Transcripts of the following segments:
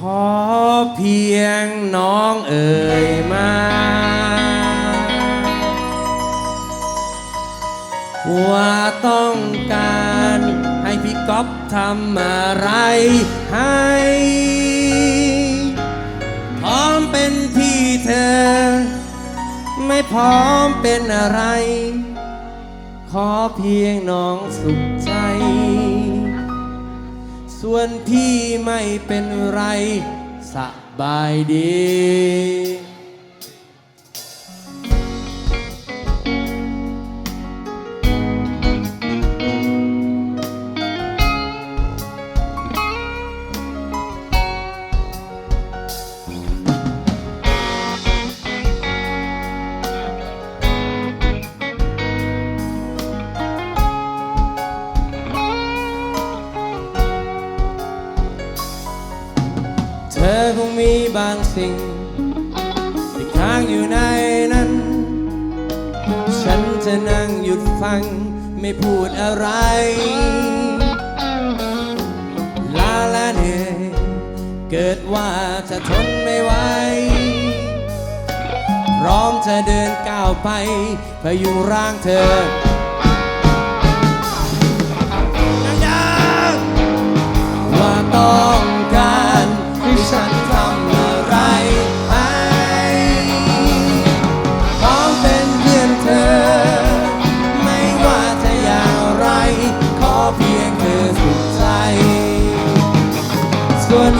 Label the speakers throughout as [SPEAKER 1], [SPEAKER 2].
[SPEAKER 1] ขอเพียงน้องเอ่ยมา ว่าต้องการให้พี่ก๊อฟทำอะไรให้พร้อมเป็นพี่เธอ ไม่พร้อมเป็นอะไร ขอเพียงน้องสุขใจ ส่วนพี่ไม่เป็นไรสบายดี ธอคงมีบางสิ่ง ที่ค้างอยู่ในนั้น ฉันจะนั่งหยุดฟังไม่พูดอะไร ลาและเหนื่อยเกิดว่าจะทนไม่ไหวพร้อมจะเดินก้าวไปพยุงร่างเธอ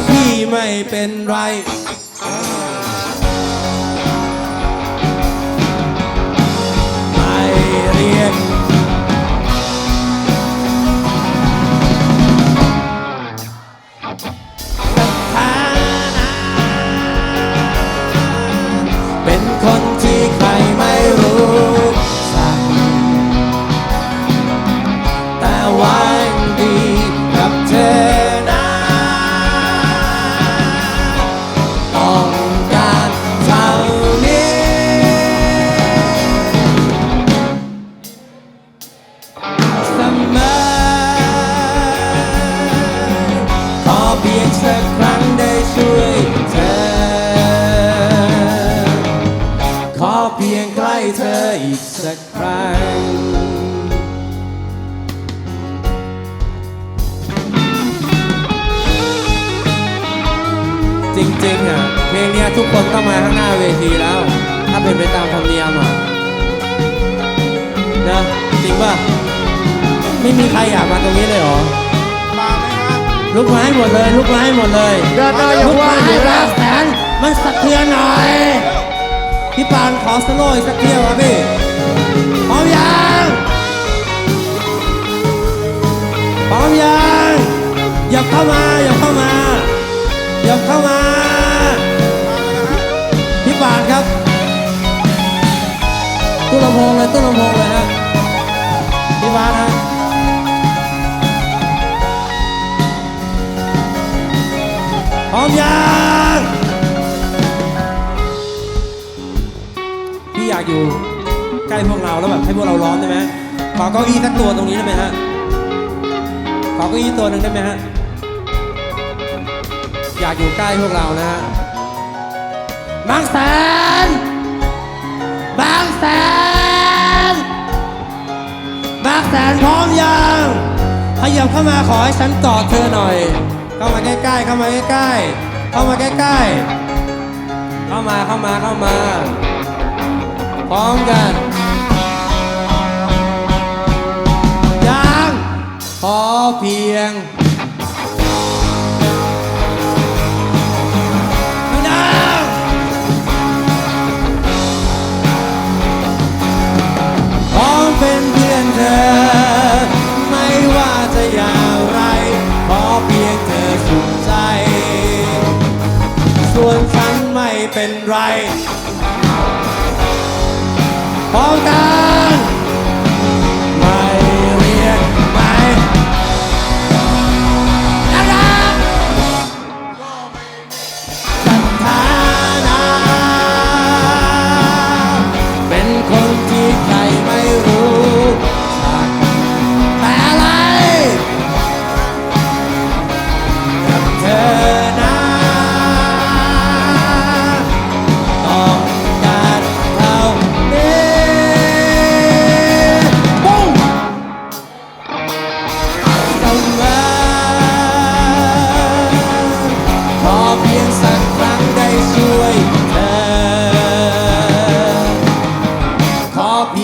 [SPEAKER 1] พี่ไม่เป็นไร งเนี้ยทุกคนต้องมาข้างหน้าเวทีแล้ว ถ้าเป็นไปตามธรรมเนียมอะนะจริงป่ะไม่มีใครอยากมาตรงนี้เลยเหรอ
[SPEAKER 2] มาไหมครับ
[SPEAKER 1] ลุกมาให้หมดเลย ลุกมาให้หมดเลย
[SPEAKER 2] เดินหน้าอย่า
[SPEAKER 1] ลุก
[SPEAKER 2] ว่า
[SPEAKER 1] มา
[SPEAKER 2] อ
[SPEAKER 1] ให้
[SPEAKER 2] ยู่
[SPEAKER 1] บา
[SPEAKER 2] นะ
[SPEAKER 1] งแสนมันสะเทือนหน่อยพี่ปานขอสโลว์อีกสักเที่ยวครับพี่พร้อมยังพร้อมยังอย่าเข้ามาอย่าเข้ามาอย่าเข้ามา ลำโพงเลยตู้ลำโพงเลยฮะพี่ปานฮะพร้อมยังพี่อยากอยู่ใกล้พวกเราแล้วแบบให้พวกเราร้อนได้ไหมขอเก้าอี้สักตัวตรงนี้ได้ไหมฮะขอเก้าอี้ตัวหนึ่งได้ไหมฮะอยากอยู่ใกล้พวกเรานะฮะบางแสนบางแสน บากแสนพร้อมยังขยับเข้ามาขอให้ฉันกอดเธอหน่อย เข้ามาใกล้ๆ เข้ามาใกล้ๆ เข้ามาใกล้ๆ เข้ามาเข้ามาเข้ามา พร้อมกันยังขอเพียง เป็นไร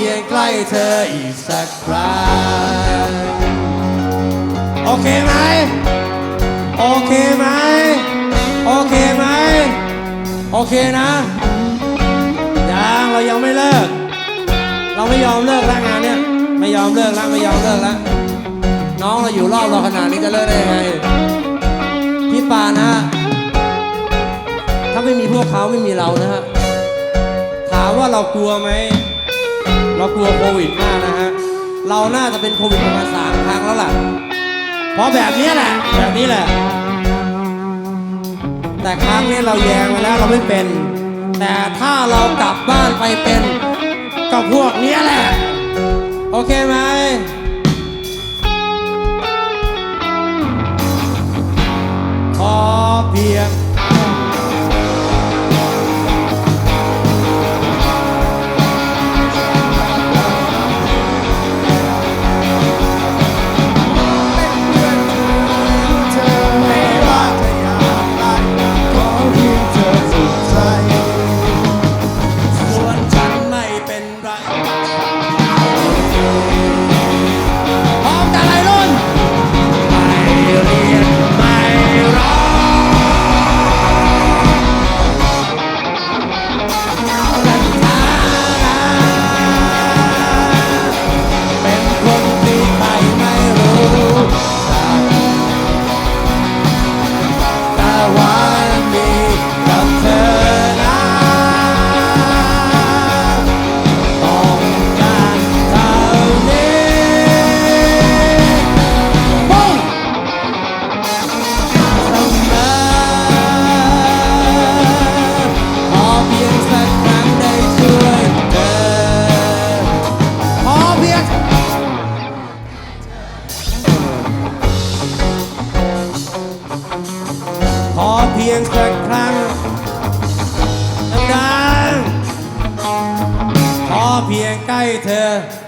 [SPEAKER 1] พียงใกล้เธออีกสักครั้ง โอเคไหม โอเคไหม โอเคไหม โอเคนะ ยังเรายังไม่เลิก เราไม่ยอมเลิกละงานเนี่ย ไม่ยอมเลิกแล้วไม่ยอมเลิกแล้วน้องเราอยู่รอบเราขนาดนี้จะเลิกได้ยังไง พี่ปานะ ถ้าไม่มีพวกเขาไม่มีเรานะฮะ ถามว่าเรากลัวไหม เรากลัวโควิดมากนะฮะ เราน่าจะเป็นโควิดประมาณสามครั้งแล้วล่ะ เพราะแบบนี้แหละ แบบนี้แหละ แต่ครั้งนี้เราแยงไปแล้วเราไม่เป็น แต่ถ้าเรากลับบ้านไปเป็นก็พวกนี้แหละ โอเคไหม เพียงใกล้เธอ